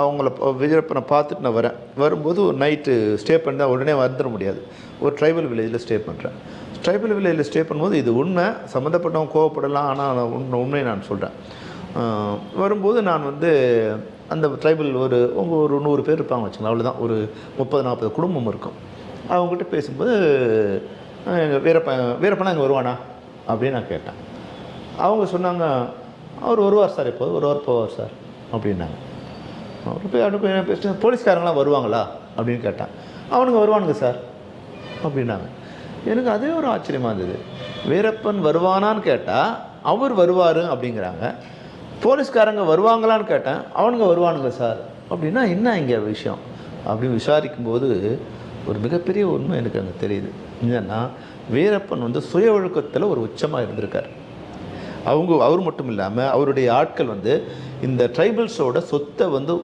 அவங்கள விஜயப்பனை பார்த்துட்டு நான் வரேன். வரும்போது ஒரு நைட்டு ஸ்டே பண்ணால் உடனே வந்துட முடியாது. ஒரு ட்ரைபல் வில்லேஜில் ஸ்டே பண்ணுறேன் ட்ரைபல் வில்லேஜில் ஸ்டே பண்ணும்போது இது உண்மை. சம்மந்தப்பட்டவங்க கோவப்படலாம். ஆனால் நான் உண்மை உண்மையை நான் சொல்கிறேன் வரும்போது நான் வந்து அந்த ட்ரைபல் ஒரு ஒரு நூறு பேர் இருப்பாங்க வச்சுங்களேன் அவ்வளோதான் ஒரு முப்பது நாற்பது குடும்பம் இருக்கும். அவங்ககிட்ட பேசும்போது எங்கள் வீரப்பன் வீரப்பனா இங்கே வருவானா? அப்படின்னு நான் கேட்டேன். அவங்க சொன்னாங்க அவர் வருவார் சார் இப்போது ஒரு வார் போவார் சார். அப்படின்னாங்க. அவர் போய் அனுப்பி பேசிட்டு போலீஸ்காரங்களாம் வருவாங்களா? அப்படின்னு கேட்டான். அவனுங்க வருவானுங்க சார். அப்படின்னாங்க. எனக்கு அதே ஒரு ஆச்சரியமாக இருந்தது. வீரப்பன் வருவானான்னு கேட்டால் அவர் வருவார் அப்படிங்கிறாங்க. போலீஸ்காரங்க வருவாங்களான்னு கேட்டேன். அவனுங்க வருவானுங்க சார். அப்படின்னா என்ன இங்கே விஷயம்? அப்படின்னு விசாரிக்கும்போது ஒரு மிகப்பெரிய உண்மை எனக்கு அங்கே தெரியுது. என்னன்னா வீரப்பன் வந்து சுய ஒழுக்கத்தில் ஒரு உச்சமாக இருந்திருக்கார். அவங்க அவர் மட்டும் இல்லாமல் அவருடைய ஆட்கள் வந்து இந்த ட்ரைபல்ஸோட சொத்தை வந்து